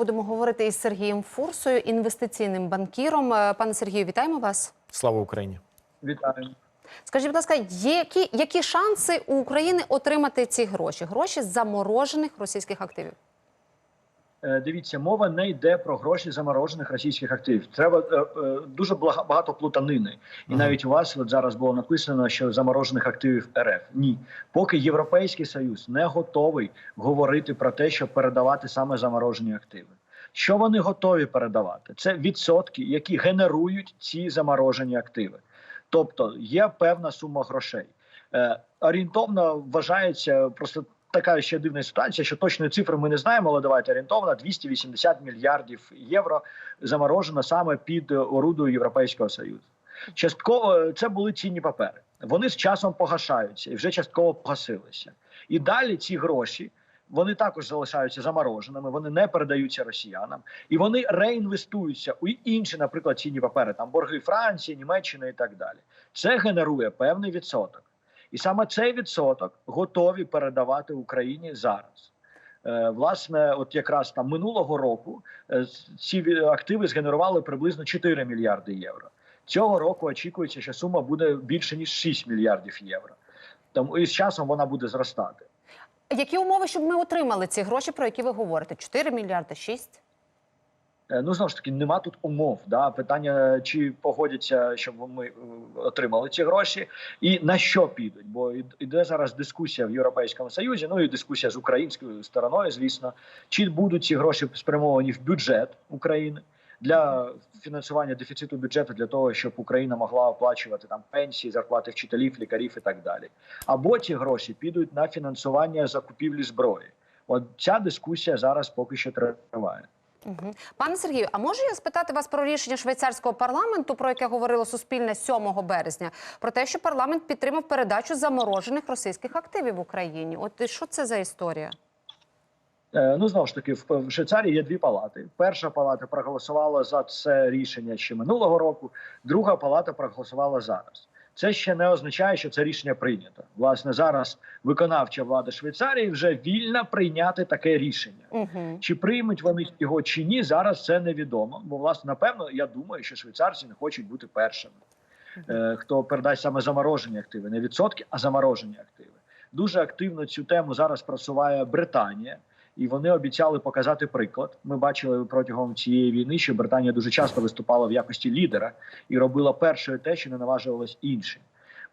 Будемо говорити із Сергієм Фурсою, інвестиційним банкіром. Е, Пане Сергію, вітаємо вас. Слава Україні! Вітаю. Скажіть, будь ласка, які, які шанси у України отримати ці гроші? Гроші з заморожених російських активів? Е, Дивіться, мова не йде про гроші заморожених російських активів. Треба е, е, дуже багато плутанини. І Ага. навіть у вас от зараз було написано, що заморожених активів РФ. Ні, поки Європейський Союз не готовий говорити про те, щоб передавати саме заморожені активи. Що вони готові передавати? Це відсотки, які генерують ці заморожені активи. Тобто є певна сума грошей. Е, орієнтовно вважається просто така ще дивна ситуація, що точної цифри ми не знаємо, але давайте орієнтовно 280 мільярдів євро заморожено саме під орудою Європейського Союзу. Частково це були цінні папери. Вони з часом погашаються і вже частково погасилися. І далі ці гроші. Вони також залишаються замороженими, вони не передаються росіянам, і вони реінвестуються у інші, наприклад, цінні папери, там борги Франції, Німеччини і так далі. Це генерує певний відсоток. І саме цей відсоток готові передавати Україні зараз. Е, власне, от якраз там минулого року е, ці активи згенерували приблизно 4 мільярди євро. Цього року очікується, що сума буде більше ніж 6 мільярдів євро. Тому і з часом вона буде зростати. Які умови, щоб ми отримали ці гроші, про які ви говорите? 4 мільярди, 6? Е, Ну знову ж таки, нема тут умов. Да? Питання, чи погодяться, щоб ми е, отримали ці гроші, і на що підуть. Бо ід- іде зараз дискусія в Європейському Союзі, ну і дискусія з українською стороною, звісно, чи будуть ці гроші спрямовані в бюджет України для фінансування дефіциту бюджету для того, щоб Україна могла оплачувати там пенсії, зарплати вчителів, лікарів і так далі. Або ці гроші підуть на фінансування закупівлі зброї. От ця дискусія зараз поки що триває. Пане Сергію, а можу я спитати вас про рішення швейцарського парламенту, про яке говорило Суспільне 7 березня, про те, що парламент підтримав передачу заморожених російських активів в Україні? От що це за історія? Е, Ну знову ж таки, в Швейцарії є дві палати. Перша палата проголосувала за це рішення ще минулого року. Друга палата проголосувала зараз. Це ще не означає, що це рішення прийнято. Власне, зараз виконавча влада Швейцарії вже вільна прийняти таке рішення. Угу. Чи приймуть вони його чи ні, зараз це невідомо. Бо, власне, напевно, я думаю, що швейцарці не хочуть бути першими, е, хто передасть саме заморожені активи, не відсотки, а заморожені активи. Дуже активно цю тему зараз просуває Британія, і вони обіцяли показати приклад. Ми бачили протягом цієї війни, що Британія дуже часто виступала в якості лідера і робила першою те, що не наважувалось інші.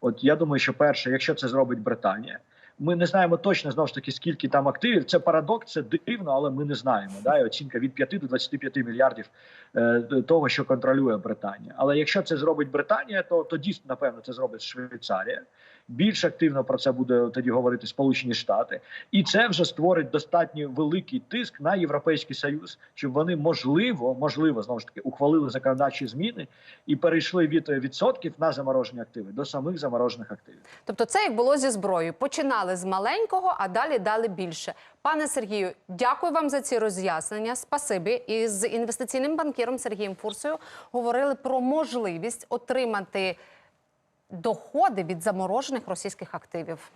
От я думаю, що перше, якщо це зробить Британія. Ми не знаємо точно знову ж таки, скільки там активів. Це парадокс, це дивно, але ми не знаємо. Да? Оцінка від 5 до 25 мільярдів е, того, що контролює Британія. Але якщо це зробить Британія, то, то дійсно напевно це зробить Швейцарія. Більш активно про це буде тоді говорити Сполучені Штати, і це вже створить достатньо великий тиск на європейський союз, щоб вони можливо, можливо, знову ж таки ухвалили законодавчі зміни і перейшли від відсотків на заморожені активи до самих заморожених активів. Тобто, це як було зі зброєю. Починали з маленького, а далі дали більше. Пане Сергію, дякую вам за ці роз'яснення. Спасибі. І з інвестиційним банкіром Сергієм Фурсою говорили про можливість отримати доходи від заморожених російських активів.